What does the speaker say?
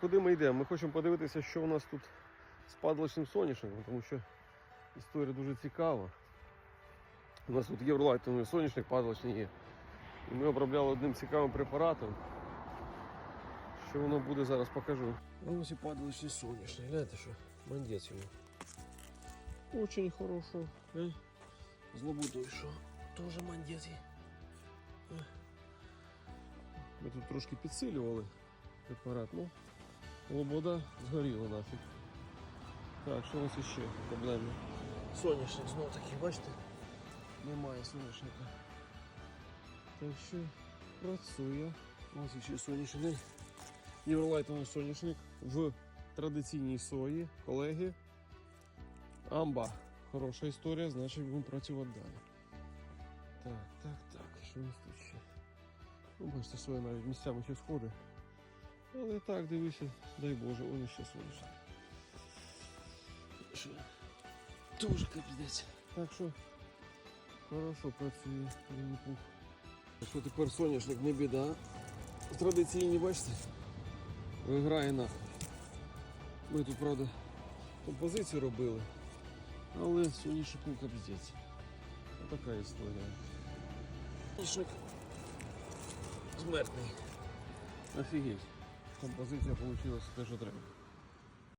Куди ми йдемо? Ми хочемо подивитися, що у нас тут з падалочним соняшником, тому що історія дуже цікава. У нас тут євролайтовий соняшник падалочний є. І ми обробляли одним цікавим препаратом. Що воно буде, зараз покажу. А ось і падалочний соняшник. Гляньте, що мандець йому. Очень хорошо. Глянь. З лобудою, що теж мандець. Е. Ми тут трошки підсилювали препарат, ну лобода згоріла нафіг. Так, що у нас іще проблемне? Соняшник знову таки, бачите? Немає соняшника. Так що працює. Ось ще соняшник. Євролайтовий соняшник в традиційній сої, колеги. Амба. Хороша історія, значить будемо працювати далі. Так, так, так, що у нас тут ще? Ну, бачите, соя навіть місцями ще сходить. Але так, дивися, дай Боже, он ще сонячно. Що? Дуже капець. Так що хорошо працює Вінні-Пух. Що тепер соняшник не біда. Традиційні, бачите, виграє нахуй. Ми тут, правда, композицію робили, але соняшнику капець. Отака історія. Соняшник смертний. Офігеть. Композиція вийшла те, що треба.